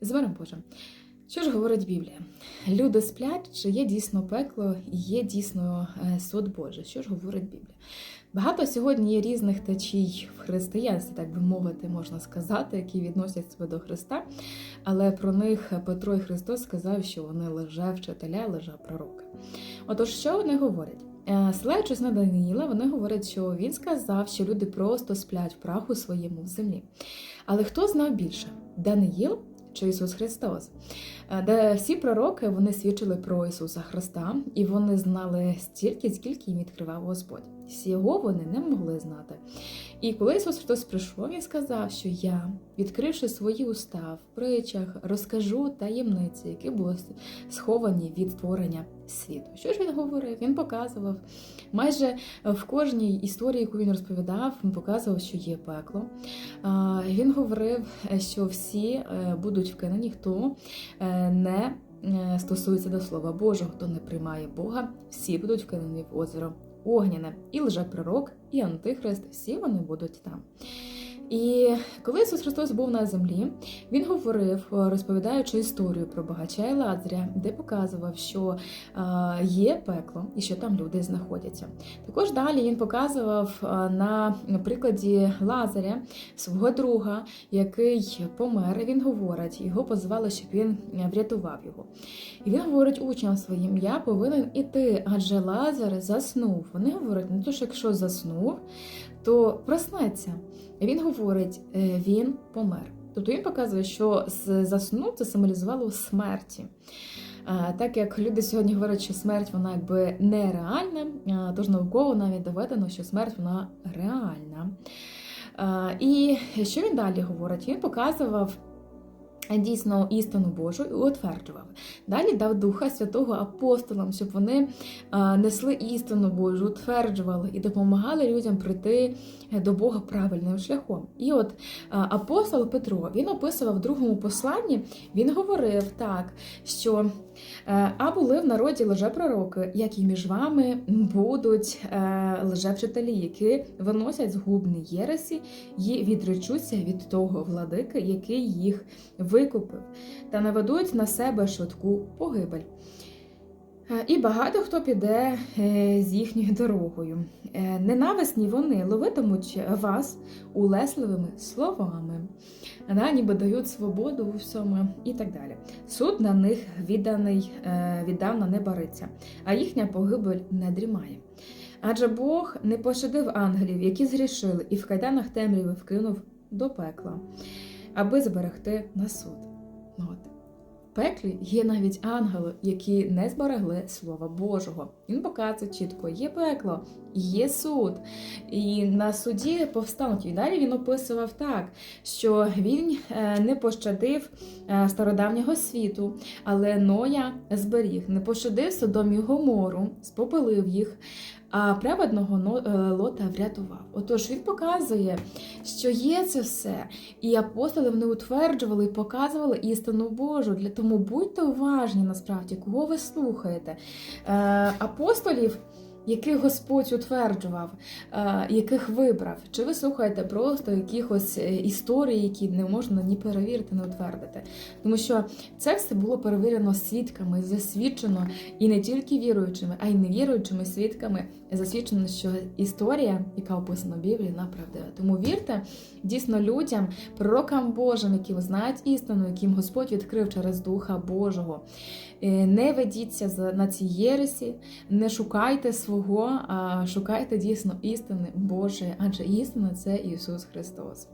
З Божим. Що ж говорить Біблія? Люди сплять, чи є дійсно пекло, і є дійсно е, суд Божий. Що ж говорить Біблія? Багато сьогодні є різних течій в християнстві, так би мовити, можна сказати, які відносять себе до Христа, але про них Петро і Христос сказав, що вони лже вчителя, лже пророка. Отож, що вони говорять? Е, Ссилаючись на Даниїла, вони говорять, що він сказав, що люди просто сплять в праху своєму в землі. Але хто знав більше? Даниїл чи Ісус Христос? Е, Де всі пророки вони свідчили про Ісуса Христа, і вони знали стільки, скільки їм відкривав Господь. Всього вони не могли знати. І коли Ісус Христос прийшов, Він сказав, що я, відкривши свої уста в притчах, розкажу таємниці, які були сховані від створення світу. Що ж він говорив? Він показував майже в кожній історії, яку він розповідав, він показував, що є пекло. Він говорив, що всі е, будуть вкинені, хто е, не е, стосується до Слова Божого, хто не приймає Бога, всі будуть вкинені в озеро Огняне. І лжепророк, і антихрист, всі вони будуть там. І коли Ісус Христос був на землі, Він говорив, розповідаючи історію про багача і Лазаря, де показував, що є пекло і що там люди знаходяться. Також далі він показував на прикладі Лазаря свого друга, який помер. Він говорить, його позвали, щоб він врятував його. І він говорить учням своїм: Я повинен іти, адже Лазар заснув. Вони говорять, ну то ж, якщо заснув, то проснеться. Він говорить, «Е, він помер. Тобто він показує, що заснув це символізувало смерті. Так як люди сьогодні говорять, що смерть вона якби нереальна, тож науково навіть доведено, що смерть вона реальна. І що він далі говорить? Він показував дійсно істину Божу і утверджував. Далі дав Духа Святого апостолам, щоб вони е, несли істину Божу, утверджували і допомагали людям прийти до Бога правильним шляхом. І от е, апостол Петро він описував в другому посланні, він говорив так, що е, а були в народі лжепророки, і між вами будуть е, лжевчителі, які виносять згубні єресі і відречуться від того владики, який їх викупив, та наведуть на себе швидку погибель. Е, І багато хто піде е, з їхньою дорогою. Е, Ненависні вони ловитимуть вас улесливими словами, да, ніби дають свободу всьому і так далі. Суд на них відданий віддавна не бариться, а їхня погибель не дрімає. Адже Бог не пощадив ангелів, які згрішили, і в кайданах темряви вкинув до пекла, аби зберегти на суд. Ну От. В пеклі є навіть ангели, які не зберегли Слова Божого. Він показує чітко: є пекло, є суд, і на суді повстануть. І далі він описував так, що він е, не пощадив е, стародавнього світу, але Ноя зберіг, не пощадив Содом і Гомору, спопилив їх. А праведного е, лота врятував. Отож він показує, що є це все, і апостоли вони утверджували і показували істину Божу. Тому будьте уважні насправді, кого ви слухаєте. Апостолів, яких Господь утверджував, е, яких вибрав, чи ви слухаєте просто якихось е, історій, які не можна ні перевірити, ні утвердити. Тому що це все було перевірено свідками, засвідчено і не тільки віруючими, а й невіруючими свідками засвідчено, що історія, яка описана в Біблії, вона правдива. Тому вірте дійсно людям, пророкам Божим, які знають істину, яким Господь відкрив через Духа Божого. Е, Не ведіться на ці єресі, не шукайте свого, а шукайте дійсно істини Божої, адже істина це Ісус Христос.